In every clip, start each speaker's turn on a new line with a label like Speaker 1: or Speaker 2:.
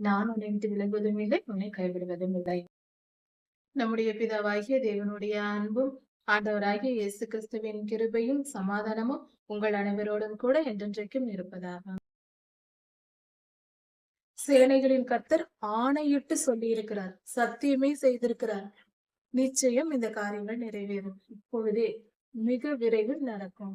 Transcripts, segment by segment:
Speaker 1: நான் உன்னை விட்டு விலகுவதும் இல்லை உன்னை கைவிடுவதும் இல்லை. நம்முடைய பிதாவாகிய தேவனுடைய அன்பும் ஆண்டவராகிய இயேசு கிறிஸ்துவின் கிருபையும் சமாதானமும் உங்கள் அனைவரோடும் கூட என்றென்றைக்கும் இருப்பதாக. சேனைகளின் கர்த்தர் ஆணையிட்டு சொல்லி இருக்கிறார் சத்தியமே செய்திருக்கிறார். நிச்சயம் இந்த காரியங்கள் நிறைவேறும். இப்பொழுதே மிக விரைவில் நடக்கும்.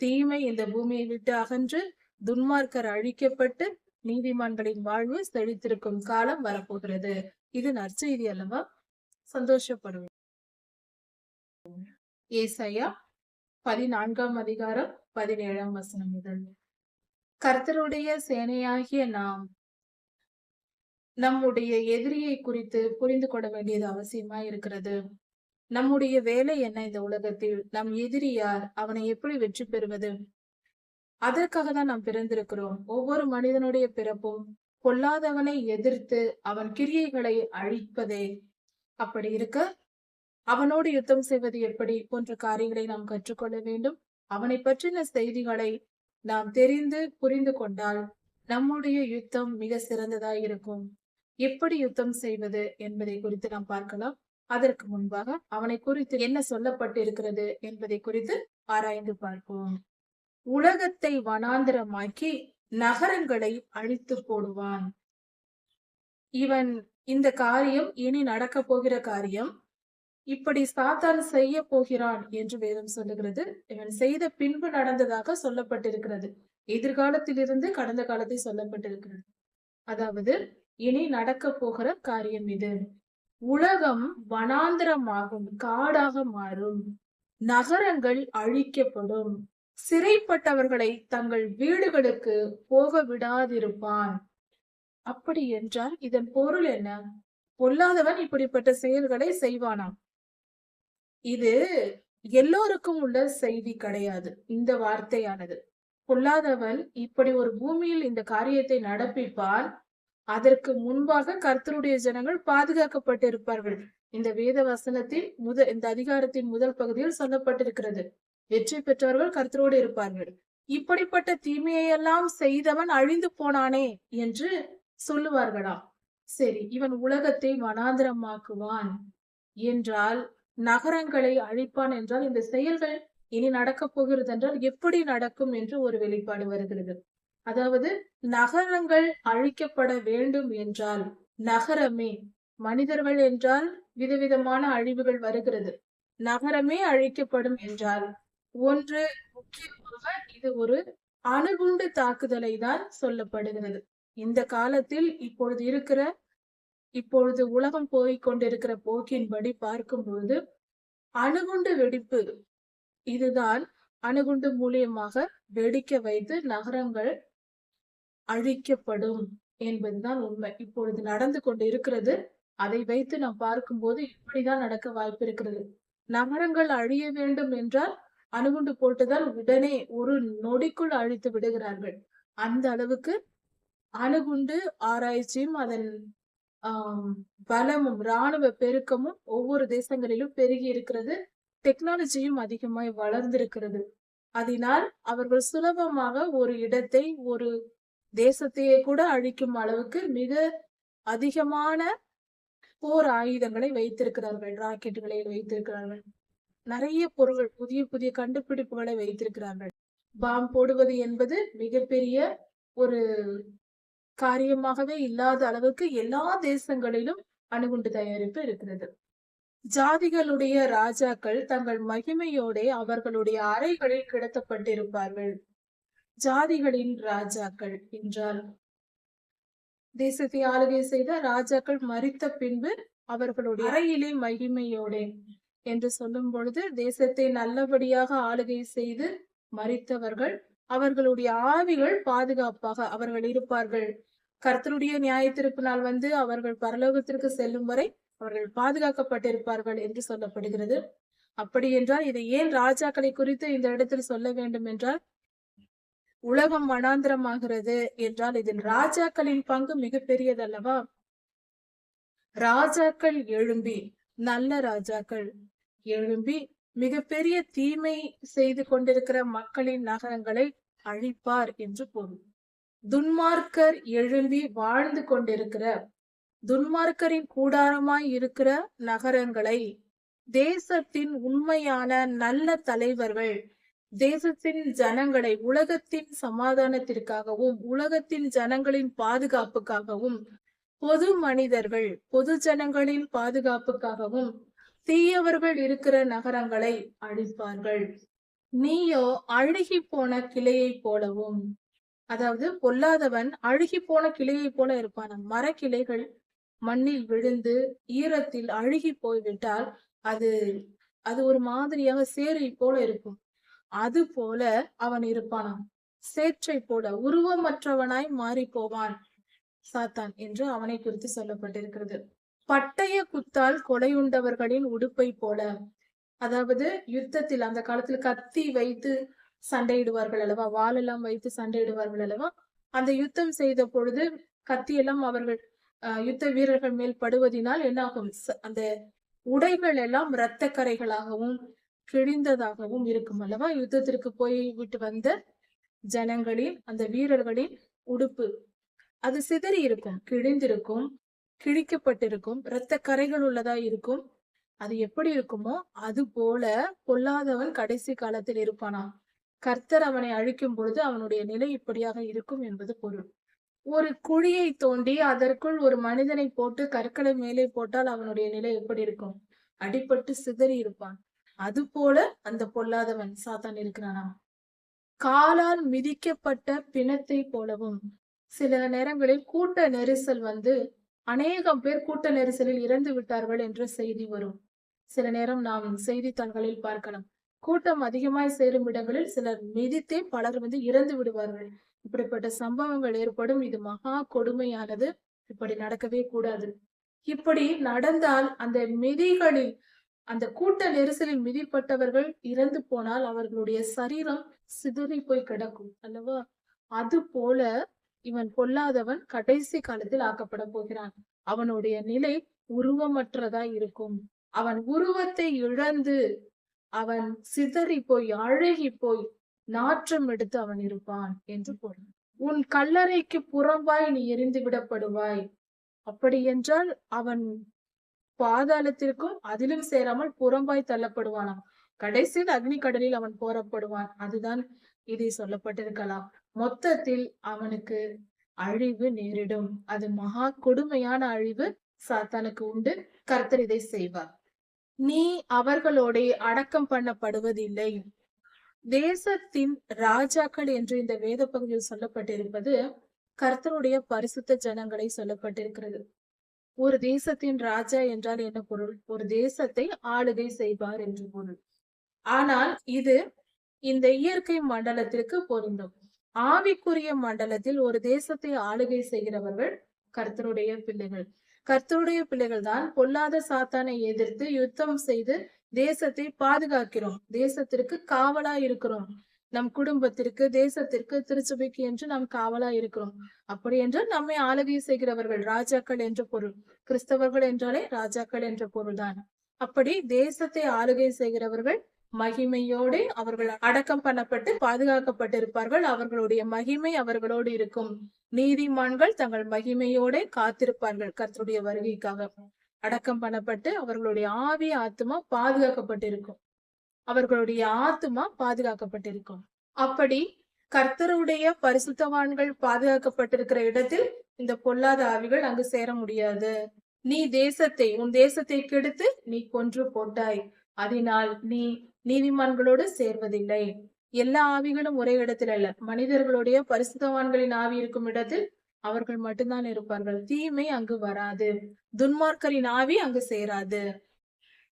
Speaker 1: தீமை இந்த பூமியை விட்டு அகன்று துன்மார்க்கர் அழிக்கப்பட்டு நீதிமான்களின் வாழ்வு செழித்திருக்கும் காலம் வரப்போகிறது. இது நற்செய்தி அல்லவா? சந்தோஷப்படுவோம். ஏசையா பதினான்காம் அதிகாரம் பதினேழாம் வசனம் முதல். கர்த்தருடைய சேனையாகிய நாம் நம்முடைய எதிரியை குறித்து புரிந்து கொள்ள வேண்டியது அவசியமா இருக்கிறது. நம்முடைய வேலை என்ன இந்த உலகத்தில்? நம் எதிரி யார்? அவனை எப்படி வெற்றி பெறுவது? அதற்காக தான் நாம் பிறந்திருக்கிறோம். ஒவ்வொரு மனிதனுடைய பிறப்பும் பொல்லாதவனை எதிர்த்து அவன் கிரியைகளை அழிப்பதே அப்படி இருக்க அவனோடு யுத்தம் செய்வது எப்படி போன்ற காரியங்களை நாம் கற்றுக்கொள்ள வேண்டும். அவனை பற்றின செய்திகளை நாம் தெரிந்து புரிந்து கொண்டால் நம்முடைய யுத்தம் மிக சிறந்ததாய் இருக்கும். எப்படி யுத்தம் செய்வது என்பதை குறித்து நாம் பார்க்கலாம். அதற்கு முன்பாக அவனை குறித்து என்ன சொல்லப்பட்டிருக்கிறது என்பதை குறித்து ஆராய்ந்து பார்ப்போம். உலகத்தை வனாந்திரமாக்கி நகரங்களை அழித்து போடுவான். இவன் இந்த காரியம் இனி நடக்க போகிற காரியம் இப்படி சாத்தான் செய்ய போகிறான் என்று வேதம் சொல்லுகிறது. இவன் செய்த பின்பு நடந்ததாக சொல்லப்பட்டிருக்கிறது. எதிர்காலத்திலிருந்து கடந்த காலத்தை சொல்லப்பட்டிருக்கிறது. அதாவது இனி நடக்க போகிற காரியம் இது. உலகம் வனாந்திரமாகும் காடாக மாறும். நகரங்கள் அழிக்கப்படும். சிறைப்பட்டவர்களை தங்கள் வீடுகளுக்கு போக விடாதிருப்பான். அப்படி என்றால் இதன் பொருள் என்ன? பொல்லாதவன் இப்படிப்பட்ட செயல்களை செய்வானாம் இது எல்லோருக்கும் உள்ள செய்தி கிடையாது. இந்த வார்த்தையானது. பொல்லாதவன் இப்படி ஒரு பூமியில் இந்த காரியத்தை நடப்பிப்பால் அதற்கு முன்பாக கர்த்தருடைய ஜனங்கள் பாதுகாக்கப்பட்டிருப்பார்கள். இந்த வேத வசனத்தின் முத இந்த அதிகாரத்தின் முதல் பகுதியில் சொல்லப்பட்டிருக்கிறது. வெற்றி பெற்றவர்கள் கர்த்தரோடு இருப்பார்கள். இப்படிப்பட்ட தீமையெல்லாம் செய்தவன் அழிந்து போனானே என்று சொல்லுவார்களா? சரி இவன் உலகத்தை வனாந்திரமாக்குவான் என்றால் நகரங்களை அழிப்பான் என்றால் இந்த செயல்கள் இனி நடக்கப் போகிறது என்றால் எப்படி நடக்கும் என்று ஒரு வெளிப்பாடு வருகிறது. அதாவது நகரங்கள் அழிக்கப்பட வேண்டும் என்றால் நகரமே மனிதர்கள் என்றால் விதவிதமான அழிவுகள் வருகிறது. நகரமே அழிக்கப்படும் என்றால் ஒன்று முக்கியமாக இது ஒரு அணுகுண்டு தாக்குதலை தான் சொல்லப்படுகிறது. இந்த காலத்தில் இப்பொழுது இருக்கிற இப்பொழுது உலகம் போய்கொண்டிருக்கிற போக்கின்படி பார்க்கும் பொழுது அணுகுண்டு வெடிப்பு இதுதான் அணுகுண்டு மூலியமாக வெடிக்க வைத்து நகரங்கள் அழிக்கப்படும் என்பதுதான் உண்மை. இப்பொழுது நடந்து கொண்டு இருக்கிறது அதை வைத்து நாம் பார்க்கும்போது இப்படிதான் நடக்க வாய்ப்பு இருக்கிறது நகரங்கள் அழிய வேண்டும் என்றால் அணுகுண்டு போட்டுதான் உடனே ஒரு நொடிக்குள் அழித்து விடுகிறார்கள். அந்த அளவுக்கு அணுகுண்டு ஆராய்ச்சியும் அதன் ஆஹ் பலமும் இராணுவ பெருக்கமும் ஒவ்வொரு தேசங்களிலும் பெருகி இருக்கிறது. டெக்னாலஜியும் அதிகமாய் வளர்ந்திருக்கிறது. அதனால் அவர்கள் சுலபமாக ஒரு இடத்தை ஒரு தேசத்தையே கூட அழிக்கும் அளவுக்கு மிக அதிகமான போர் ஆயுதங்களை வைத்திருக்கிறார்கள் ராக்கெட்டுகளை வைத்திருக்கிறார்கள். நிறைய பொருள் புதிய புதிய கண்டுபிடிப்புகளை வைத்திருக்கிறார்கள். பாம் போடுவது என்பது மிகப்பெரிய ஒரு காரியமாகவே இல்லாத அளவுக்கு எல்லா தேசங்களிலும் அணுகுண்டு தயாரிப்பு இருக்கிறது. ஜாதிகளுடைய ராஜாக்கள் தங்கள் மகிமையோட அவர்களுடைய அறைகளில் கிடத்தப்பட்டிருப்பார்கள். ஜாதிகளின் ராஜாக்கள் என்றால் தேசத்தை ஆளுகை செய்த ராஜாக்கள் மறித்த பின்பு அவர்களுடைய அறையிலே மகிமையோட என்று சொல்லும் பொழுது தேசத்தை நல்லபடியாக ஆளுகை செய்து மறித்தவர்கள் அவர்களுடைய ஆவிகள் பாதுகாப்பாக அவர்கள் இருப்பார்கள். கர்த்தருடைய நியாயத்திருப்பு நாள் வந்து அவர்கள் பரலோகத்திற்கு செல்லும் வரை அவர்கள் பாதுகாக்கப்பட்டிருப்பார்கள் என்று சொல்லப்படுகிறது. அப்படி என்றால் இதை ஏன் ராஜாக்களை குறித்து இந்த இடத்தில் சொல்ல வேண்டும் என்றால் உலகம் வனாந்திரமாகிறது என்றால் இதில் ராஜாக்களின் பங்கு மிகப்பெரியதல்லவா? ராஜாக்கள் எழும்பி நல்ல ராஜாக்கள் எழும்பி மிகப்பெரிய தீமை செய்து கொண்டிருக்கிற மக்களின் நகரங்களை அழிப்பார் என்று பொருள். துன்மார்க்கர் எழும்பி வாழ்ந்து கொண்டிருக்கிற துன்மார்க்கரின் கூடாரமாய் இருக்கிற நகரங்களை தேசத்தின் உண்மையான நல்ல தலைவர்கள் தேசத்தின் ஜனங்களை உலகத்தின் சமாதானத்திற்காகவும் உலகத்தின் ஜனங்களின் பாதுகாப்புக்காகவும் பொது மனிதர்கள் பொது ஜனங்களின் பாதுகாப்புக்காகவும் தீயவர்கள் இருக்கிற நகரங்களை அழிப்பார்கள். நீயோ அழுகி போன கிளையை போலவும் அதாவது பொல்லாதவன் அழுகி போன கிளையை போல இருப்பான். மரக்கிளைகள் மண்ணில் விழுந்து ஈரத்தில் அழுகி போய்விட்டால் அது அது ஒரு மாதிரியாக சேரை போல இருக்கும். அது போல அவன் இருப்பானாம். சேற்றை போல உருவமற்றவனாய் மாறி போவான் சாத்தான் என்று அவனை குறித்து சொல்லப்பட்டிருக்கிறது. பட்டய குத்தால் கொலையுண்டவர்களின் உடுப்பை போல. அதாவது யுத்தத்தில் அந்த காலத்துல கத்தி வைத்து சண்டையிடுவார்கள் அல்லவா? வாளெல்லாம் வைத்து சண்டையிடுவார்கள் அல்லவா? அந்த யுத்தம் செய்த பொழுது கத்தியெல்லாம் அவர்கள் அஹ், யுத்த வீரர்கள் மேல் படுவதினால் என்னாகும்? ச- அந்த உடைகள் எல்லாம் இரத்த கரைகளாகவும் கிழிந்ததாகவும் இருக்கும் அல்லவா? யுத்தத்திற்கு போய் விட்டு வந்த ஜனங்களின் அந்த வீரர்களின் உடுப்பு. அது சிதறி இருக்கும் கிழிந்திருக்கும். கிழிக்கப்பட்டிருக்கும். இரத்த கரைகள் உள்ளதா இருக்கும். அது எப்படி இருக்குமோ அது போல பொல்லாதவன் கடைசி காலத்தில் இருப்பானா? கர்த்தர் அவனை அழிக்கும் பொழுது அவனுடைய நிலை இப்படியாக இருக்கும் என்பது பொருள். ஒரு குழியை தோண்டி அதற்குள் ஒரு மனிதனை போட்டு கற்களை மேலே போட்டால் அவனுடைய நிலை எப்படி இருக்கும்? அடிபட்டு சிதறி இருப்பான். அது போல அந்த பொல்லாதவன் சாத்தான் இருக்கிறானா? காலால் மிதிக்கப்பட்ட பிணத்தை போலவும் சில நேரங்களில் கூட்ட நெரிசல் வந்து அநேகம் பேர் கூட்ட நெரிசலில் இறந்து விட்டார்கள் என்ற செய்தி வரும். சில நேரம் நாம் செய்தித்தாள்களில் பார்க்கலாம். கூட்டம் அதிகமாய் சேரும் இடங்களில் சிலர் மிதித்தே பலர் வந்து இறந்து விடுவார்கள். இப்படிப்பட்ட சம்பவங்கள் ஏற்படும். இது மகா கொடுமையானது. இப்படி நடக்கவே கூடாது. இப்படி நடந்தால் அந்த மிதிகளில் அந்த கூட்ட நெரிசலில் மிதிப்பட்டவர்கள் இறந்து போனால் அவர்களுடைய சரீரம் சிதறி போய் கிடக்கும் அல்லவா? அது போல இவன் பொல்லாதவன் கடைசி காலத்தில் ஆக்கப்பட போகிறான். அவனுடைய நிலை உருவமற்றதா இருக்கும். அவன் உருவத்தை இழந்து அவன் சிதறி போய் அழகி போய் நாற்றம் எடுத்து அவன் இருப்பான் என்று பொருள். உன் கல்லறைக்கு புறம்பாய் நீ எரிந்து விடப்படுவாய். அப்படி என்றால் அவன் பாதாளத்திற்கும் அதிலும் சேராமல் புறம்பாய் தள்ளப்படுவானாம். கடைசியில் அக்னி கடலில் அவன் போறப்படுவான் அதுதான் இதை சொல்லப்பட்டிருக்கலாம். மொத்தத்தில் அவனுக்கு அழிவு நேரிடும். அது மகா கொடுமையான அழிவு சாத்தானுக்கு உண்டு. கர்த்தர் இதை செய்வார். நீ அவர்களோட அடக்கம் பண்ணப்படுவதில்லை. தேசத்தின் ராஜாக்கள் என்று இந்த வேத பகுதியில் சொல்லப்பட்டிருப்பது கர்த்தருடைய பரிசுத்த ஜனங்களை சொல்லப்பட்டிருக்கிறது. ஒரு தேசத்தின் ராஜா என்றால் என்ன பொருள்? ஒரு தேசத்தை ஆளுகை செய்வார் என்று பொருள். ஆனால் இது இந்த இயற்கை மண்டலத்திற்கு பொருந்தும். ஆவிக்குரிய மண்டலத்தில் ஒரு தேசத்தை ஆளுகை செய்கிறவர்கள் கர்த்தருடைய பிள்ளைகள். கர்த்தருடைய பிள்ளைகள் தான் பொல்லாத சாத்தானை எதிர்த்து யுத்தம் செய்து தேசத்தை பாதுகாக்கிறோம். தேசத்திற்கு காவலா இருக்கிறோம். நம் குடும்பத்திற்கு தேசத்திற்கு திருச்சபைக்கு என்று நாம் காவலா இருக்கிறோம். அப்படி என்றால் நம்மை ஆளுகை செய்கிறவர்கள் ராஜாக்கள் என்ற பொருள் கிறிஸ்தவர்கள் என்றாலே ராஜாக்கள் என்ற பொருள்தான். அப்படி தேசத்தை ஆளுகை செய்கிறவர்கள் மகிமையோடு அவர்கள் அடக்கம் பண்ணப்பட்டு பாதுகாக்கப்பட்டிருப்பார்கள். அவர்களுடைய மகிமை அவர்களோடு இருக்கும். நீதிமான்கள் தங்கள் மகிமையோட காத்திருப்பார்கள் கர்த்தருடைய வருகைக்காக. அடக்கம் பண்ணப்பட்டு அவர்களுடைய ஆவி ஆத்மா பாதுகாக்கப்பட்டிருக்கும். அவர்களுடைய ஆத்மா பாதுகாக்கப்பட்டிருக்கும். அப்படி கர்த்தருடைய பரிசுத்தவான்கள் பாதுகாக்கப்பட்டிருக்கிற இடத்தில் இந்த பொல்லாத ஆவிகள் அங்கு சேர முடியாது. நீ தேசத்தை உன் தேசத்தை கெடுத்து நீ கொன்று போட்டாய். அதனால் நீ நீதிமான்களோடு சேர்வதில்லை. எல்லா ஆவிகளும் ஒரே இடத்தில் அல்ல. மனிதர்களுடைய பரிசுத்தவான்களின் ஆவி இருக்கும் இடத்தில் அவர்கள் மட்டும்தான் இருப்பார்கள். தீமை அங்கு வராது. துன்மார்க்கரின் ஆவி அங்கு சேராது.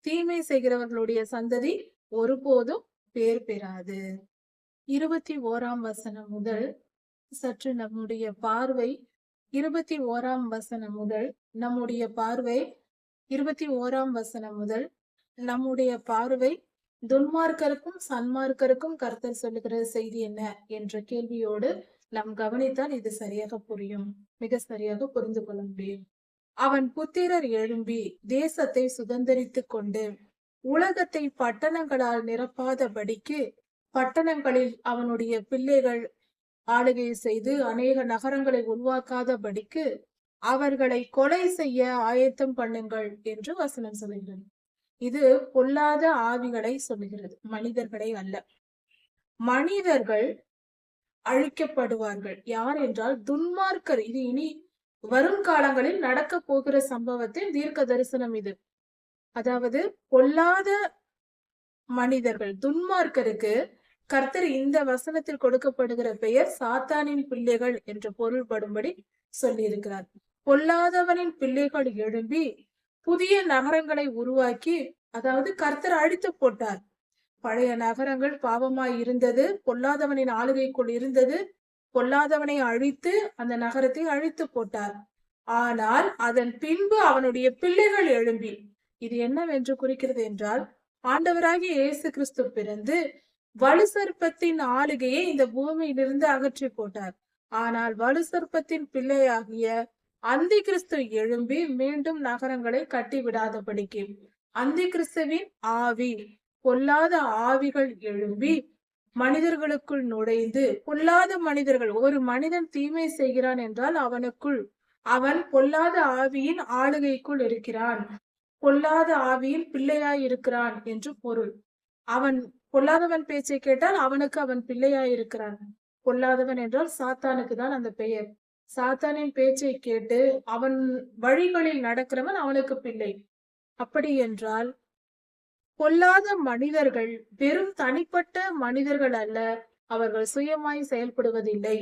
Speaker 1: தீமை செய்கிறவர்களுடைய சந்ததி ஒருபோதும் பேர் பெறாது. இருபத்தி ஓராம் வசனம் முதல் சற்று நம்முடைய பார்வை இருபத்தி ஓராம் வசனம் முதல் நம்முடைய பார்வை இருபத்தி ஓராம் வசனம் முதல் நம்முடைய பார்வை துன்மார்க்கருக்கும் சன்மார்க்கருக்கும் கர்த்தர் சொல்லுகிற செய்தி என்ன என்ற கேள்வியோடு நாம் கவனித்தால் இது சரியாக புரியும். மிக சரியாக புரிந்து கொள்ள முடியும். அவன் புத்திரர் எழும்பி தேசத்தை சுதந்தரித்துக் கொண்டு உலகத்தை பட்டணங்களால் நிரப்பாதபடிக்கு பட்டணங்களில் அவனுடைய பிள்ளைகள் ஆளுகை செய்து அநேக நகரங்களை உருவாக்காதபடிக்கு அவர்களை கொலை செய்ய ஆயத்தம் பண்ணுங்கள் என்று வசனம் சொல்லுகிறது. இது பொல்லாத ஆவிகளை சொல்லுகிறது. மனிதர்களை அல்ல. மனிதர்கள் அழிக்கப்படுவார்கள். யார் என்றால் துன்மார்க்கர். இது இனி வரும் காலங்களில் நடக்க போகிற சம்பவத்தின் தீர்க்க தரிசனம் இது. அதாவது பொல்லாத மனிதர்கள். துன்மார்க்கருக்கு கர்த்தர் இந்த வசனத்தில் கொடுக்கப்படுகிற பெயர் சாத்தானின் பிள்ளைகள் என்று பொருள்படும்படி சொல்லியிருக்கிறார். பொல்லாதவனின் பிள்ளைகள் எழும்பி புதிய நகரங்களை உருவாக்கி அதாவது கர்த்தர் அழித்து போட்டார். பழைய நகரங்கள் பாவமாய் இருந்தது பொல்லாதவனின் ஆளுகைக்குள் இருந்தது பொல்லாதவனை அழித்து அந்த நகரத்தை அழித்து போட்டார். ஆனால் அதன் பின்பு அவனுடைய பிள்ளைகள் எழும்பி இது என்னவென்று குறிக்கிறது என்றால் ஆண்டவராகிய இயேசு கிறிஸ்து பிறந்து வலு சர்ப்பத்தின் ஆளுகையை இந்த பூமியிலிருந்து அகற்றி போட்டார். ஆனால் வலு சர்ப்பத்தின் பிள்ளையாகிய அந்தி கிறிஸ்து எழும்பி மீண்டும் நகரங்களை கட்டி விடாதபடிக்கு அந்தி கிறிஸ்துவின் ஆவி பொல்லாத ஆவிகள் எழும்பி மனிதர்களுக்குள் நுழைந்து பொல்லாத மனிதர்கள் ஒரு மனிதன் தீமை செய்கிறான் என்றால் அவனுக்குள் அவன் பொல்லாத ஆவியின் ஆளுகைக்குள் இருக்கிறான். பொல்லாத ஆவியின் பிள்ளையாய் இருக்கிறான் என்று பொருள். அவன் பொல்லாதவன் பேச்சை கேட்டால் அவனுக்கு அவன் பிள்ளையாய் இருக்கிறான் பொல்லாதவன் என்றால் சாத்தானுக்கு தான் அந்த பெயர். சாத்தானின் பேச்சை கேட்டு அவன் வழிகளில் நடக்கிறவன் அவனுக்கு பிள்ளை. அப்படி என்றால் பொல்லாத மனிதர்கள் வெறும் தனிப்பட்ட மனிதர்கள் அல்ல அவர்கள் சுயமாய் செயல்படுவதில்லை.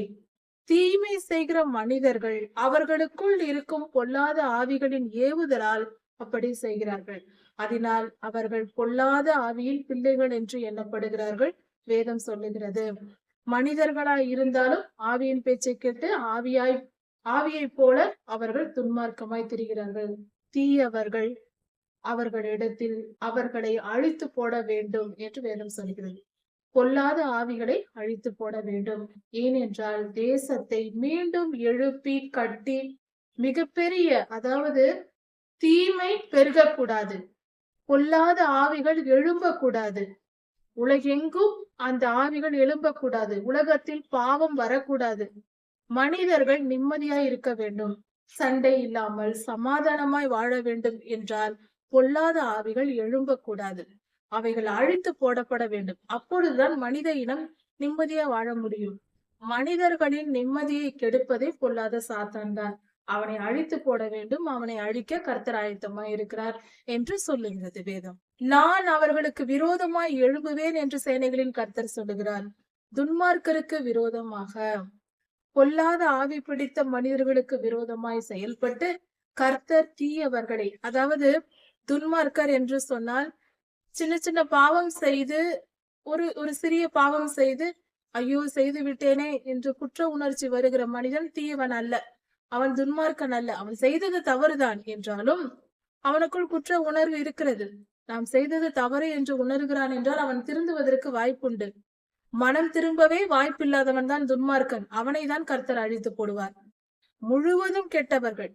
Speaker 1: தீமை செய்கிற மனிதர்கள் அவர்களுக்குள் இருக்கும் பொல்லாத ஆவிகளின் ஏவுதலால் அப்படி செய்கிறார்கள். அதனால் அவர்கள் பொல்லாத ஆவியில் பிள்ளைகள் என்று எண்ணப்படுகிறார்கள் வேதம் சொல்லுகிறது. மனிதர்களாய் இருந்தாலும் ஆவியின் பேச்சை கேட்டு ஆவியாய் ஆவியைப் போல அவர்கள் துன்மார்க்கமாய் திரிகிறார்கள். தீயவர்கள் அவர்களிடத்தில் அவர்களை அழித்து போட வேண்டும் என்று வேதம் சொல்கிறது. பொல்லாத ஆவிகளை அழித்து போட வேண்டும். ஏனென்றால் தேசத்தை மீண்டும் எழுப்பி கட்டி மிகப்பெரிய அதாவது தீமை பெருகக்கூடாது. பொல்லாத ஆவிகள் எழும்பக்கூடாது. உலகெங்கும் அந்த ஆவிகள் எழும்பக்கூடாது. உலகத்தில் பாவம் வரக்கூடாது. மனிதர்கள் நிம்மதியாய் இருக்க வேண்டும். சண்டை இல்லாமல் சமாதானமாய் வாழ வேண்டும் என்றால் பொல்லாத ஆவிகள் எழும்பக்கூடாது. அவைகள் அழித்து போடப்பட வேண்டும். அப்பொழுதுதான் மனித இனம் நிம்மதியா வாழ முடியும். மனிதர்களின் நிம்மதியை கெடுப்பதே பொல்லாத சாத்தான் தான் அவனை அழித்து போட வேண்டும் அவனை அழிக்க கர்த்தர் ஆயத்தமாய் இருக்கிறார் என்று சொல்லுகிறது வேதம். நான் அவர்களுக்கு விரோதமாய் எழும்புவேன் என்று சேனைகளின் கர்த்தர் சொல்லுகிறார். துன்மார்க்கருக்கு விரோதமாக பொல்லாத ஆவி பிடித்த மனிதர்களுக்கு விரோதமாய் செயல்பட்டு கர்த்தர் தீயவர்களை அதாவது துன்மார்க்கர் என்று சொன்னால் சின்ன சின்ன பாவம் செய்து ஒரு ஒரு சிறிய பாவம் செய்து ஐயோ செய்து விட்டேனே என்று குற்ற உணர்ச்சி வருகிற மனிதன் தீயவன் அல்ல. அவன் துன்மார்க்கன் அல்ல. அவன் செய்தது தவறுதான் என்றாலும் அவனுக்குள் குற்ற உணர்வு இருக்கிறது. நாம் செய்தது தவறு என்று உணர்கிறான் என்றால் அவன் திருந்துவதற்கு வாய்ப்புண்டு. மனம் திரும்பவே வாய்ப்பில்லாதவன் தான் துன்மார்க்கன். அவனை தான் கர்த்தர் அழித்து போடுவார். முழுவதும் கெட்டவர்கள்.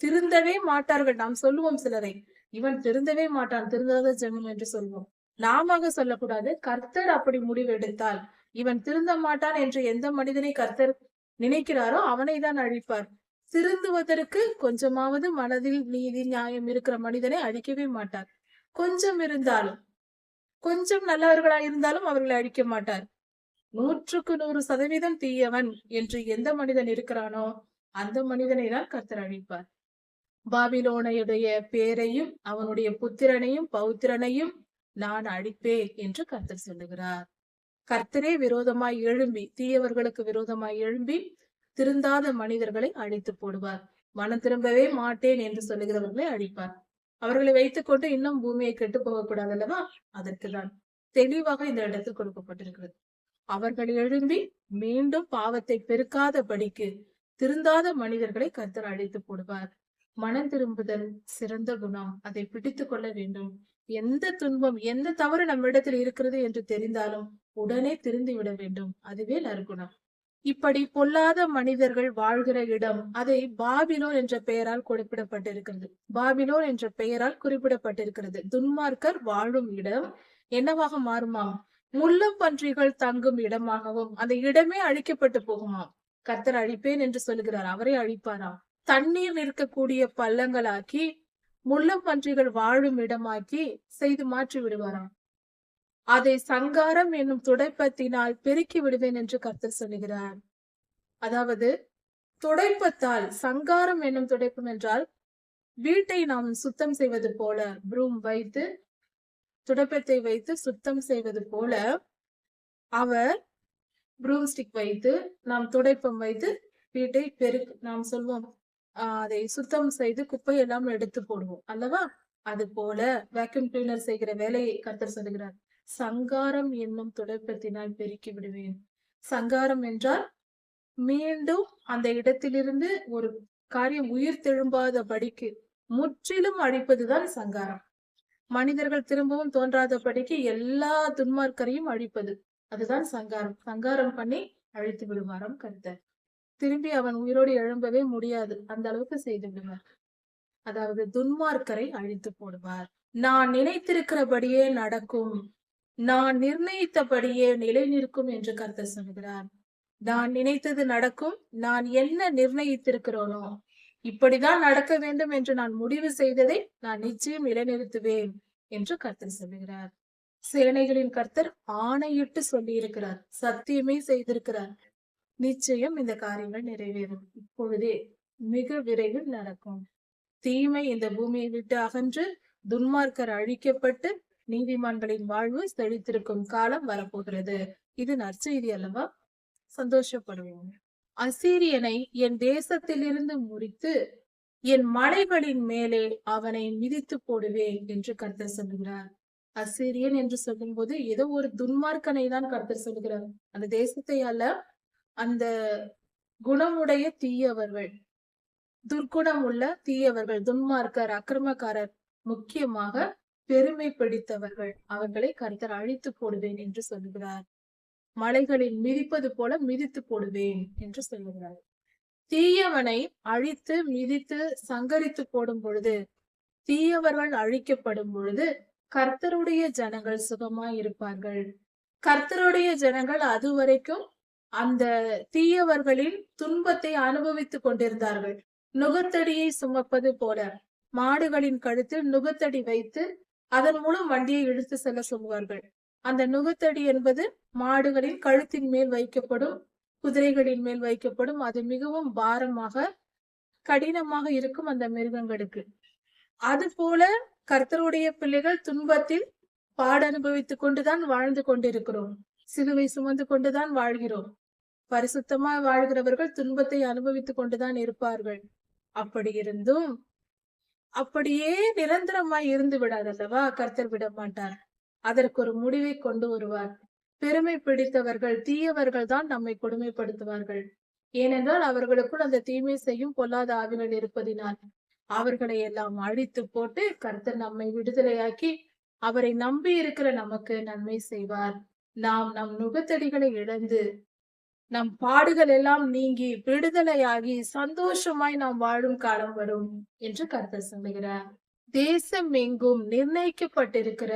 Speaker 1: திருந்தவே மாட்டார்கள். நாம் சொல்லுவோம் சிலரை. இவன் திருந்தவே மாட்டான். திருந்தாத ஜெமன் என்று சொல்வோம். நாம சொல்லக்கூடாது. கர்த்தர் அப்படி முடிவெடுத்தால் இவன் திருந்த மாட்டான் என்று எந்த மனிதனை கர்த்தர் நினைக்கிறாரோ அவனை தான் அழிப்பார். திருந்துவதற்கு கொஞ்சமாவது மனதில் நீதி நியாயம் இருக்கிற மனிதனை அழிக்கவே மாட்டார். கொஞ்சம் இருந்தாலும் கொஞ்சம் நல்லவர்களா இருந்தாலும் அவர்களை அழிக்க மாட்டார். நூற்றுக்கு நூறு சதவீதம் தீயவன் என்று எந்த மனிதன் இருக்கிறானோ அந்த மனிதனை தான் கர்த்தர் அழிப்பார். பாபிலோனையுடைய பேரையும் அவனுடைய புத்திரனையும் பௌத்திரனையும் நான் அழிப்பேன் என்று கர்த்தர் சொல்லுகிறார். கர்த்தரே விரோதமாய் எழும்பி தீயவர்களுக்கு விரோதமாய் எழும்பி திருந்தாத மனிதர்களை அழித்து போடுவார். மனம் திரும்பவே மாட்டேன் என்று சொல்லுகிறவர்களை அழிப்பார் அவர்களை வைத்துக்கொண்டு இன்னும் பூமியை கெட்டு போகக்கூடாது அல்லவா? அதற்குதான். தெளிவாக இந்த இடத்தில் கொடுக்கப்பட்டிருக்கிறது. அவர்கள் எழும்பி மீண்டும் பாவத்தை பெருக்காதபடிக்கு திருந்தாத மனிதர்களை கர்த்தர் அழைத்து போடுவார். மனம் திரும்புதல் சிறந்த குணம். அதை பிடித்து கொள்ள வேண்டும். எந்த துன்பம் எந்த தவறு நம்மிடத்தில் இருக்கிறது என்று தெரிந்தாலும் உடனே திருந்து விட வேண்டும். அதுவே நற்குணம். இப்படி பொல்லாத மனிதர்கள் வாழ்கிற இடம் அதை பாபிலோன் என்ற பெயரால் குறிப்பிடப்பட்டிருக்கிறது. பாபிலோன் என்ற பெயரால் குறிப்பிடப்பட்டிருக்கிறது. துன்மார்க்கர் வாழும் இடம் என்னவாக மாறுமாம்? முள்ளும் பன்றிகள் தங்கும் இடமாகவும் அந்த இடமே அழிக்கப்பட்டு போகுமாம். கத்தர் அழிப்பேன் என்று சொல்லுகிறார். அவரே அழிப்பாராம் தண்ணீர் நிற்கக்கூடிய பள்ளங்களாக்கி முள்ளம் பன்றிகள் வாழும் இடமாக்கி செய்து மாற்றி விடுவாராம். அதை சங்காரம் என்னும் துடைப்பத்தினால் பெருக்கி விடுவேன் என்று கர்த்தர் சொல்லுகிறார். அதாவது துடைப்பத்தால் சங்காரம் என்னும் துடைப்பம் என்றால் வீட்டை நாம் சுத்தம் செய்வது போல ப்ரூம் வைத்து துடைப்பத்தை வைத்து சுத்தம் செய்வது போல அவர் ப்ரூம் ஸ்டிக் வைத்து நாம் துடைப்பம் வைத்து வீட்டை பெருக்கு நாம் சொல்வோம் அதை சுத்தம் செய்து குப்பையெல்லாம் எடுத்து போடுவோம். அல்லவா? அது போல வேக்யூம் கிளீனர் செய்கிற வேலையை கர்த்தர் சொல்லுகிறார். சங்காரம் என்னும் துடைப்பத்தினால் பெருக்கி விடுவேன். சங்காரம் என்றால் மீண்டும் அந்த இடத்திலிருந்து ஒரு காரியம் உயிர் தெழும்பாதபடிக்கு முற்றிலும் அழிப்பதுதான் சங்காரம். மனிதர்கள் திரும்பவும் தோன்றாதபடிக்கு எல்லா துன்மார்க்கரையும் அழிப்பது அதுதான் சங்காரம். சங்காரம் பண்ணி அழித்து விடுவாராம் கருத்தர். திரும்பி அவன் உயிரோடு எழும்பவே முடியாது. அந்த அளவுக்கு செய்து விடுவார் அதாவது துன்மார்க்கரை அழித்து போடுவார். நான் நினைத்திருக்கிறபடியே நடக்கும். நான் நிர்ணயித்தபடியே நிலை நிற்கும் என்று கருத்து சொல்கிறார். நான் நினைத்தது நடக்கும். நான் என்ன நிர்ணயித்திருக்கிறோனோ இப்படிதான் நடக்க வேண்டும் என்று நான் முடிவு செய்ததை நான் நிச்சயம் நிலைநிறுத்துவேன் என்று கர்த்தர் சொல்லுகிறார் சேனைகளின் கர்த்தர் ஆணையிட்டு சொல்லி இருக்கிறார் சத்தியமே செய்திருக்கிறார். நிச்சயம் இந்த காரியங்கள் நிறைவேறும். இப்பொழுதே மிக விரைவில் நடக்கும். தீமை இந்த பூமியை விட்டு அகன்று துன்மார்க்கர் அழிக்கப்பட்டு நீதிமான்களின் வாழ்வு செழித்திருக்கும் காலம் வரப்போகிறது. இது நற்செய்தி அல்லவா? சந்தோஷப்படுவோம். அசீரியனை என் தேசத்திலிருந்து முறித்து என் மலைகளின் மேலே அவனை மிதித்து போடுவேன் என்று கர்த்தர் சொல்லுகிறார். அசீரியன் என்று சொல்லும் போது ஏதோ ஒரு துன்மார்க்கனை தான் கர்த்தர் சொல்லுகிறார். அந்த தேசத்தை அல்ல அந்த குணமுடைய தீயவர்கள். துர்க்குணம் உள்ள தீயவர்கள் துன்மார்க்கர் அக்கிரமக்காரர் முக்கியமாக பெருமை பிடித்தவர்கள். அவர்களை கர்த்தர் அழித்து போடுவேன் என்று சொல்லுகிறார். மலைகளில் மிதிப்பது போல மிதித்து போடுவேன் என்று சொல்லுகிறார். தீயவனை அழித்து மிதித்து சங்கரித்து போடும் பொழுது தீயவர்கள் அழிக்கப்படும் பொழுது கர்த்தருடைய ஜனங்கள் சுகமாய் இருப்பார்கள் கர்த்தருடைய ஜனங்கள் அதுவரைக்கும் அந்த தீயவர்களின் துன்பத்தை அனுபவித்துக் கொண்டிருந்தார்கள். நுகத்தடியை சுமப்பது போல மாடுகளின் கழுத்தில் நுகத்தடி வைத்து அதன் மூலம் வண்டியை இழுத்து செல்ல சொல்வார்கள் அந்த நுகத்தடி என்பது மாடுகளின் கழுத்தின் மேல் வைக்கப்படும் குதிரைகளின் மேல் வைக்கப்படும் அது மிகவும் பாரமாக கடினமாக இருக்கும் அந்த மிருகங்களுக்கு. அது போல கர்த்தருடைய பிள்ளைகள் துன்பத்தில் பாட அனுபவித்துக் கொண்டுதான் வாழ்ந்து கொண்டிருக்கிறோம். சிலுவை சுமந்து கொண்டுதான் வாழ்கிறோம். பரிசுத்தமா வாழ்கிறவர்கள் துன்பத்தை அனுபவித்துக் கொண்டுதான் இருப்பார்கள். அப்படி இருந்தும் அப்படியே நிரந்தரமாய் இருந்து விடாதல்லவா? கர்த்தர் விட மாட்டார். அதற்கு ஒரு முடிவை கொண்டு வருவார். பெருமை பிடித்தவர்கள் தீயவர்கள் தான் நம்மை கொடுமைப்படுத்துவார்கள். ஏனென்றால் அவர்களுக்குள் அந்த தீமை செய்யும் பொல்லாத ஆவிகள் இருப்பதினால் அவர்களை எல்லாம் அழித்து போட்டு கர்த்தர் நம்மை விடுதலையாக்கி அவரை நம்பி இருக்கிற நமக்கு நன்மை செய்வார். நாம் நம் நுகத்தடிகளை இழந்து நம் பாடுகள் எல்லாம் நீங்கி விடுதலையாகி சந்தோஷமாய் நாம் வாழும் காலம் வரும் என்று கருத்து சொல்லுகிறார். தேசம் எங்கும் நிர்ணயிக்கப்பட்டிருக்கிற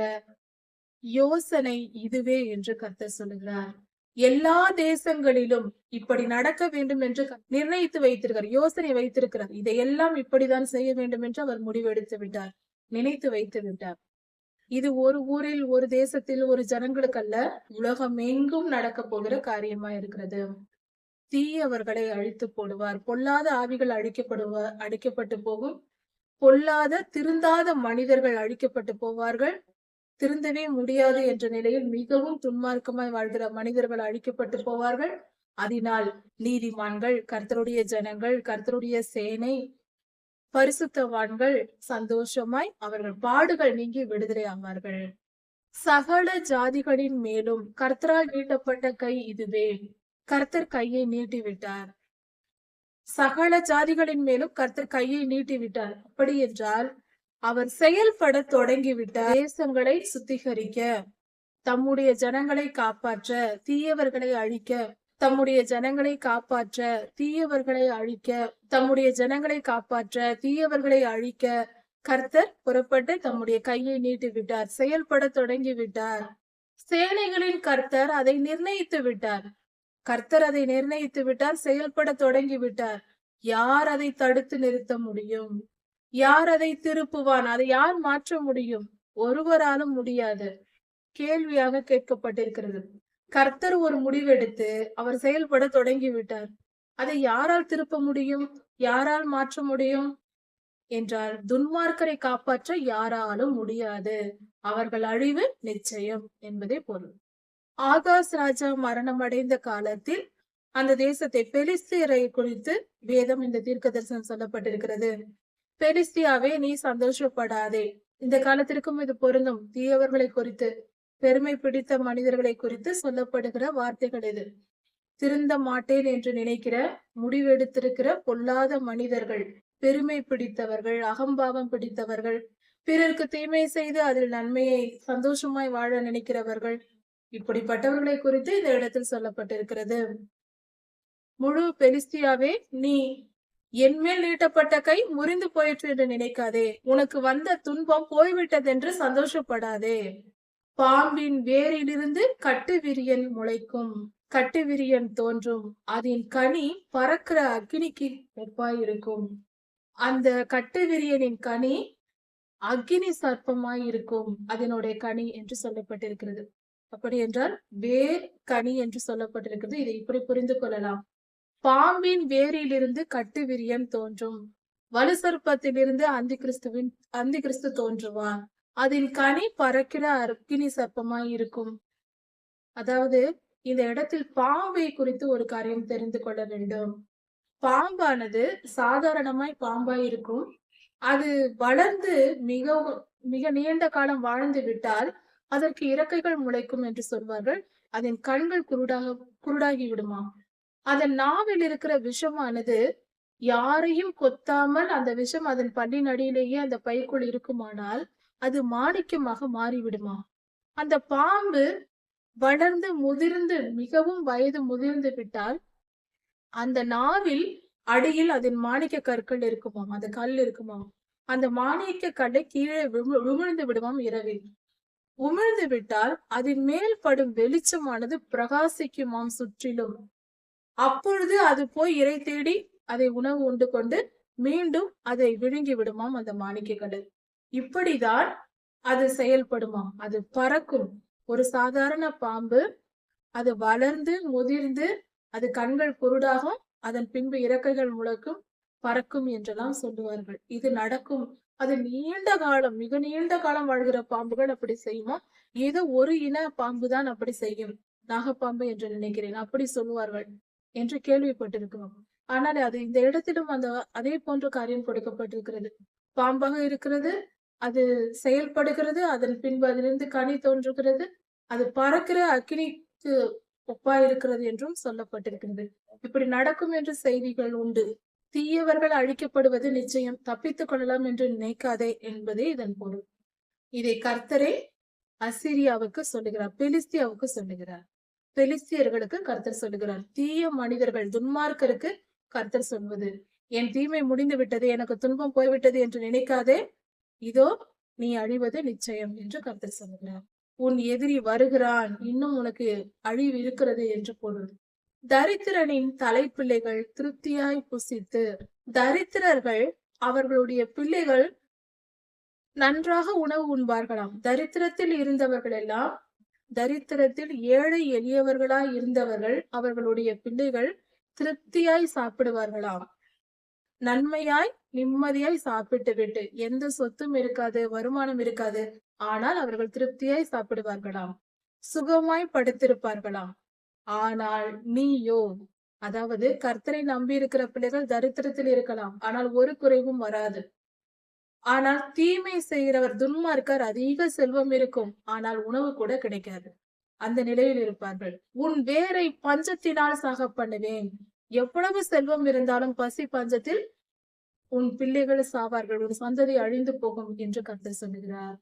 Speaker 1: யோசனை இதுவே என்று கருத்து சொல்லுகிறார். எல்லா தேசங்களிலும் இப்படி நடக்க வேண்டும் என்று நிர்ணயித்து வைத்திருக்கிறார் யோசனை வைத்திருக்கிறார். இதையெல்லாம் இப்படிதான் செய்ய வேண்டும் என்று அவர் முடிவெடுத்து விட்டார் நினைத்து வைத்து விட்டார். இது ஒரு ஊரில் ஒரு தேசத்தில் ஒரு ஜனங்களுக்கு அல்ல உலகம் எங்கும் நடக்க போகிற காரியமா இருக்கிறது. தீயவர்களை அழித்து போடுவார். பொல்லாத ஆவிகள் அழிக்கப்படுவார் அழிக்கப்பட்டு போகும். பொல்லாத திருந்தாத மனிதர்கள் அழிக்கப்பட்டு போவார்கள். திருந்தவே முடியாது என்ற நிலையில் மிகவும் துன்மார்க்கமாய் வாழ்கிற மனிதர்கள் அழிக்கப்பட்டு போவார்கள். அதனால் நீதிமான்கள் கர்த்தருடைய ஜனங்கள் கர்த்தருடைய சேனை பரிசுத்தவான்கள் சந்தோஷமாய் அவர்கள் பாடுகள் நீங்கி விடுதலை ஆவார்கள். சகல ஜாதிகளின் மேலும் கர்த்தரால் நீட்டப்பட்ட கை இதுவே. கர்த்தர் கையை நீட்டி விட்டார் சகல ஜாதிகளின் மேலும் கர்த்தர் கையை நீட்டி விட்டார் அப்படி என்றால் அவர் செயல்பட தொடங்கிவிட்டார். தேசங்களை சுத்திகரிக்க தம்முடைய ஜனங்களை காப்பாற்ற தீயவர்களை அழிக்க தம்முடைய ஜனங்களை காப்பாற்ற தீயவர்களை அழிக்க தம்முடைய ஜனங்களை காப்பாற்ற தீயவர்களை அழிக்க கர்த்தர் புறப்பட்டு தம்முடைய கையை நீட்டி விட்டார் செயல்பட தொடங்கி விட்டார் சேனைகளின் கர்த்தர் அதை நிர்ணயித்து விட்டார். கர்த்தர் அதை நிர்ணயித்து விட்டார் செயல்பட தொடங்கி விட்டார் யார் அதை தடுத்து நிறுத்த முடியும்? யார் அதை திருப்புவான்? அதை யார் மாற்ற முடியும்? ஒருவராலும் முடியாது. கேள்வியாக கேட்கப்பட்டிருக்கிறது. கர்த்தர் ஒரு முடிவெடுத்து அவர் செயல்பட தொடங்கி விட்டார். அதை யாரால் திருப்ப முடியும்? யாரால் மாற்ற முடியும்? என்றால் துன்மார்க்கரை காப்பாற்ற யாராலும் முடியாது. அவர்கள் அழிவு நிச்சயம் என்பதே பொருள். ஆகாஷ் ராஜா மரணம் அடைந்த காலத்தில் அந்த தேசத்தை பெலிஸ்தியரை குறித்து வேதம் இந்த தீர்க்க தரிசனம் சொல்லப்பட்டிருக்கிறது. பெலிஸ்தியாவே நீ சந்தோஷப்படாதே. இந்த காலத்திற்கும் இது பொருந்தும். தீயவர்களை குறித்து பெருமை பிடித்த மனிதர்களை குறித்து சொல்லப்படுகிற வார்த்தைகள் இது திருந்த மாட்டேன் என்று நினைக்கிற முடிவெடுத்திருக்கிற பொல்லாத மனிதர்கள் பெருமை பிடித்தவர்கள் அகம்பாவம் பிடித்தவர்கள் பிறருக்கு தீமை செய்து அதில் நன்மையை சந்தோஷமாய் வாழ நினைக்கிறவர்கள் இப்படிப்பட்டவர்களை குறித்து இந்த இடத்தில் சொல்லப்பட்டிருக்கிறது. முழு பெலிஸ்தியாவே நீ என்மேல் நீட்டப்பட்ட கை முறிந்து போயிற்று என்று நினைக்காதே. உனக்கு வந்த துன்பம் போய்விட்டதென்று சந்தோஷப்படாதே. பாம்பின் வேரிலிருந்து கட்டுவிரியன் முளைக்கும். கட்டுவிரியன் தோன்றும். அதன் கனி பறக்கிற அக்னிக்கு ஒப்பாயிருக்கும் அந்த கட்டுவிரியனின் கனி அக்னி சர்ப்பமாய் இருக்கும். அதனுடைய கனி என்று சொல்லப்பட்டிருக்கிறது. அப்படி என்றால் வேர் கனி என்று சொல்லப்பட்டிருக்கிறது. இதை இப்படி புரிந்து கொள்ளலாம். பாம்பின் வேரிலிருந்து கட்டுவிரியன் தோன்றும். வலு சர்ப்பத்திலிருந்து அந்தி கிறிஸ்துவின் அந்தி கிறிஸ்து தோன்றுவான். அதன் கனி பறக்கிற அக்னி சர்ப்பமாய் இருக்கும். அதாவது இந்த இடத்தில் பாம்பை குறித்து ஒரு காரியம் தெரிந்து கொள்ள வேண்டும். பாம்பானது சாதாரணமாய் பாம்பாய் இருக்கும். அது வளர்ந்து மிகவும் மிக நீண்ட காலம் வாழ்ந்து விட்டால் அதற்கு இறக்கைகள் முளைக்கும் என்று சொல்வார்கள். அதன் கண்கள் குருடாக குருடாகி விடுமா? அதன் நாவில் இருக்கிற விஷமானது யாரையும் கொத்தாமல் அந்த விஷம் அதன் பல்லின் அடியிலேயே அந்த பைக்குள் இருக்குமானால் அது மாணிக்கமாக மாறிவிடுமா? அந்த பாம்பு வளர்ந்து முதிர்ந்து மிகவும் வயது முதிர்ந்து விட்டால் அந்த நாவில் அடியில் அதன் மாணிக்க கற்கள் இருக்குமாம் அந்த கல் இருக்குமாம். அந்த மாணிக்க கல்லை கீழே விழு- விடுமாம் இரவில். உமிழ்ந்து விட்டால் அதன் மேல் படும் வெளிச்சமானது பிரகாசிக்குமாம் சுற்றிலும். அப்பொழுது அது போய் இறை தேடி அதை உணவு உண்டு கொண்டு மீண்டும் அதை விழுங்கி விடுமாம் அந்த மாணிக்க கடல் இப்படிதான் அது செயல்படுமாம் அது பறக்கும். ஒரு சாதாரண பாம்பு அது வளர்ந்து முதிர்ந்து அது கண்கள் குருடாகும் அதன் பின்பு இறக்கைகள் முழக்கும் பறக்கும் என்றெல்லாம் சொல்லுவார்கள். இது நடக்கும். அது நீண்ட காலம் மிக நீண்ட காலம் வாழ்கிற பாம்புகள் அப்படி செய்யுமா? ஏதோ ஒரு இன பாம்பு தான் அப்படி செய்யும். நாகப்பாம்பு என்று நினைக்கிறேன். அப்படி சொல்லுவார்கள் என்று கேள்விப்பட்டிருக்கிறோம். ஆனால் அது இந்த இடத்திலும் அந்த அதே போன்ற காரியம் கொடுக்கப்பட்டிருக்கிறது. பாம்பாக இருக்கிறது அது செயல்படுகிறது அதன் பின்பு அதிலிருந்து கனி தோன்றுகிறது அது பறக்கிற அக்கினிக்கு ஒப்பா இருக்கிறது என்றும் சொல்லப்பட்டிருக்கிறது. இப்படி நடக்கும் என்று செய்திகள் உண்டு. தீயவர்கள் அழிக்கப்படுவது நிச்சயம் தப்பித்துக் கொள்ளலாம் என்று நினைக்காதே என்பதே இதன் பொருள். இதை கர்த்தரே அசிரியாவுக்கு சொல்லுகிறார் பெலிஸ்தியாவுக்கு சொல்லுகிறார். பெலிஸ்தியர்களுக்கு கர்த்தர் சொல்லுகிறார் தீய மனிதர்கள் துன்மார்க்கருக்கு கர்த்தர் சொல்வது என் தீமை முடிந்து விட்டது எனக்கு துன்பம் போய்விட்டது என்று நினைக்காதே இதோ நீ அழிவது நிச்சயம் என்று கர்த்தர் சொல்கிறார் உன் எதிரி வருகிறான் இன்னும் உனக்கு அழிவு இருக்கிறது என்று பொருள். தரித்திரனின் தலைப்பிள்ளைகள் திருப்தியாய் புசித்து தரித்திரர்கள் அவர்களுடைய பிள்ளைகள் நன்றாக உணவு உண்பார்களாம். தரித்திரத்தில் இருந்தவர்கள் எல்லாம் தரித்திரத்தில் ஏழை எளியவர்களாய் இருந்தவர்கள் அவர்களுடைய பிள்ளைகள் திருப்தியாய் சாப்பிடுவார்களாம். நன்மையாய் நிம்மதியாய் சாப்பிட்டு விட்டு. எந்த சொத்தும் இருக்காது வருமானம் இருக்காது. ஆனால் அவர்கள் திருப்தியாய் சாப்பிடுவார்களாம். சுகமாய் படுத்திருப்பார்களாம். ஆனால் நீயோ அதாவது கர்த்தரை நம்பி இருக்கிற பிள்ளைகள் தரித்திரத்தில் இருக்கலாம். ஆனால் ஒரு குறைவும் வராது. ஆனால் தீமை செய்கிறவர் துன்மார்க்கர் அதிக செல்வம் இருக்கும். ஆனால் உணவு கூட கிடைக்காது. அந்த நிலையில் இருப்பார்கள். உன் வேரை பஞ்சத்தினால் சாக பண்ணுவேன். எவ்வளவு செல்வம் இருந்தாலும் பசி பஞ்சத்தில் உன் பிள்ளைகள் சாவார்கள் உன் சந்ததி அழிந்து போகும் என்று கர்த்தர் சொல்லுகிறார்.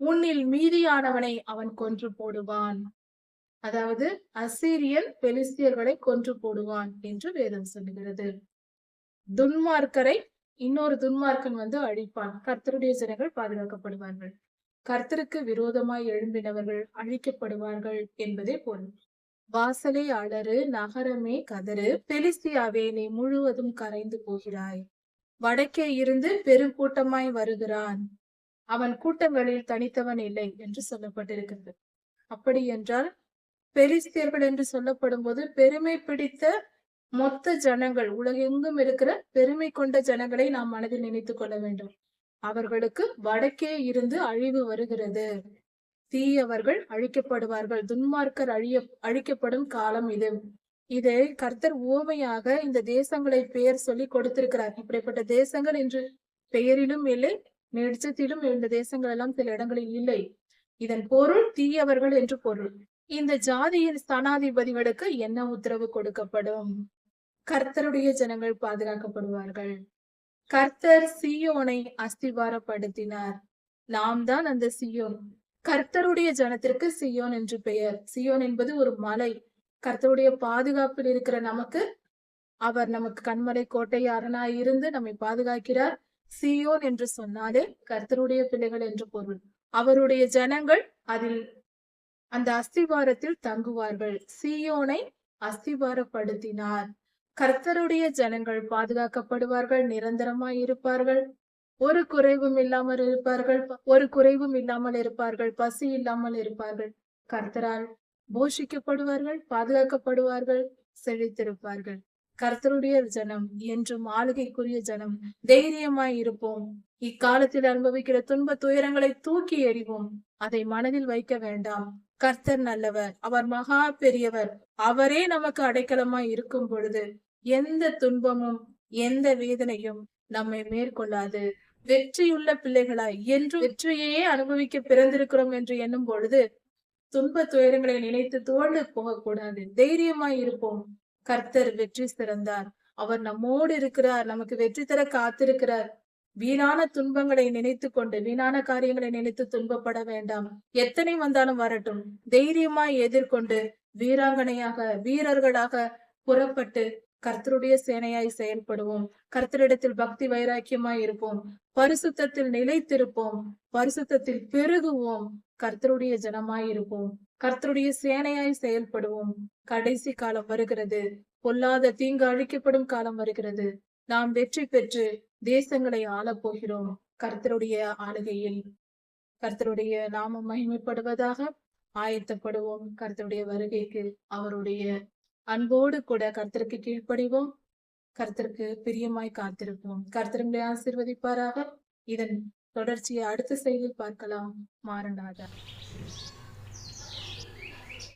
Speaker 1: உன்னில் மீதியானவனை அவன் கொன்று போடுவான். அதாவது அசீரியன் பெலிஸ்தியர்களை கொன்று போடுவான் என்று வேதம் சொல்லுகிறது. துன்மார்க்கரை இன்னொரு துன்மார்க்கன் வந்து அழிப்பான். கர்த்தருடைய ஜனங்கள் பாதுகாக்கப்படுவார்கள். கர்த்தருக்கு விரோதமாய் எழும்பினவர்கள் அழிக்கப்படுவார்கள் என்பதே பொருள். வாசலே அலறு நகரமே கதறு. பெலிஸ்தியாவே நீ முழுவதும் கரைந்து போகிறாய். வடக்கே இருந்து பெருங்கூட்டமாய் வருகிறான். அவன் கூட்டங்களில் தனித்தவன் இல்லை என்று சொல்லப்பட்டிருக்கிறது. அப்படி என்றால் பெலிஸ்தியர்கள் என்று சொல்லப்படும் போது பெருமை பிடித்த மொத்த ஜனங்கள் உலகெங்கும் இருக்கிற பெருமை கொண்ட ஜனங்களை நாம் மனதில் நினைத்துக் கொள்ள வேண்டும். அவர்களுக்கு வடக்கே இருந்து அழிவு வருகிறது. தீயவர்கள் அழிக்கப்படுவார்கள். துன்மார்க்கர் அழிய அழிக்கப்படும் காலம் இது. இதை கர்த்தர் ஓமையாக இந்த தேசங்களை பெயர் சொல்லி கொடுத்திருக்கிறார். இப்படிப்பட்ட தேசங்கள் இன்று பெயரிலும் இல்லை நெடுச்சத்திலும் இந்த தேசங்கள் எல்லாம் சில இடங்களில் இல்லை. இதன் பொருள் தீயவர்கள் என்று பொருள். இந்த ஜாதியின் ஸ்தானாதிபதிகளுக்கு என்ன உத்தரவு கொடுக்கப்படும்? கர்த்தருடைய ஜனங்கள் பாதுகாக்கப்படுவார்கள். கர்த்தர் சியோனை அஸ்திவாரப்படுத்தினார். நாம் தான் அந்த சியோன். கர்த்தருடைய ஜனத்திற்கு சியோன் என்று பெயர். சியோன் என்பது ஒரு மலை. கர்த்தருடைய பாதுகாப்பில் இருக்கிற நமக்கு அவர் நமக்கு கண்மலை கோட்டை இருந்து நம்மை பாதுகாக்கிறார். சியோன் என்று சொன்னாலே கர்த்தருடைய பிள்ளைகள் என்று பொருள். அவருடைய ஜனங்கள் அதில் அந்த அஸ்திவாரத்தில் தங்குவார்கள். சியோனை அஸ்திவாரப்படுத்தினார். கர்த்தருடைய ஜனங்கள் பாதுகாக்கப்படுவார்கள் நிரந்தரமாய் இருப்பார்கள். ஒரு குறைவும் இல்லாமல் இருப்பார்கள். ஒரு குறைவும் இல்லாமல் இருப்பார்கள். பசி இல்லாமல் இருப்பார்கள். கர்த்தரால் போஷிக்கப்படுவார்கள் பாதுகாக்கப்படுவார்கள் செழித்திருப்பார்கள். கர்த்தருடைய ஜனம் என்றும் ஆளுகைக்குரிய ஜனம் தைரியமாய் இருப்போம். இக்காலத்தில் அனுபவிக்கிற துன்ப துயரங்களை தூக்கி எறிவோம். அதை மனதில் வைக்க வேண்டாம். கர்த்தர் நல்லவர் அவர் மகா பெரியவர். அவரே நமக்கு அடைக்கலமாய் இருக்கும் பொழுது எந்த துன்பமும் எந்த வேதனையும் நம்மை மேற்கொள்ளாது. வெற்றியுள்ள பிள்ளைகளாய் என்று வெற்றியையே அனுபவிக்க பிறந்திருக்கிறோம் என்று எண்ணும் பொழுது துன்ப துயரங்களை நினைத்து தோண்டு போகக்கூடாது. தைரியமாய் இருப்போம். கர்த்தர் வெற்றி சிறந்தார். அவர் நம்மோடு இருக்கிறார். நமக்கு வெற்றி தர காத்திருக்கிறார். வீணான துன்பங்களை நினைத்து கொண்டு வீணான காரியங்களை நினைத்து துன்பப்பட வேண்டாம். எத்தனை வந்தாலும் வரட்டும். தைரியமாய் எதிர்கொண்டு வீராங்கனையாக வீரர்களாக புறப்பட்டு கர்த்தருடைய சேனையாய் செயல்படுவோம். கர்த்தரிடத்தில் பக்தி வைராக்கியமாய் இருப்போம். பரிசுத்தத்தில் நிலைத்திருப்போம். பரிசுத்தத்தில் பெருகுவோம். கர்த்தருடைய ஜனமாய் இருப்போம். கர்த்தருடைய சேனையாய் செயல்படுவோம். கடைசி காலம் வருகிறது. பொல்லாத தீங்கு அழிக்கப்படும் காலம் வருகிறது. நாம் வெற்றி பெற்று தேசங்களை ஆளப் போகிறோம் கர்த்தருடைய ஆளுகையில் கர்த்தருடைய நாமம் மகிமைப்படுவதாக ஆயத்தப்படுவோம். கர்த்தருடைய வருகைக்கு அவருடைய அன்போடு கூட கர்த்தருக்கு கீழ்ப்படிவோம். கர்த்தருக்கு பிரியமாய் காத்திருப்போம். கர்த்தருங்களை ஆசிர்வதிப்பாராக. இதன் தொடர்ச்சியை அடுத்த செய்தியில் பார்க்கலாம். மாறனாக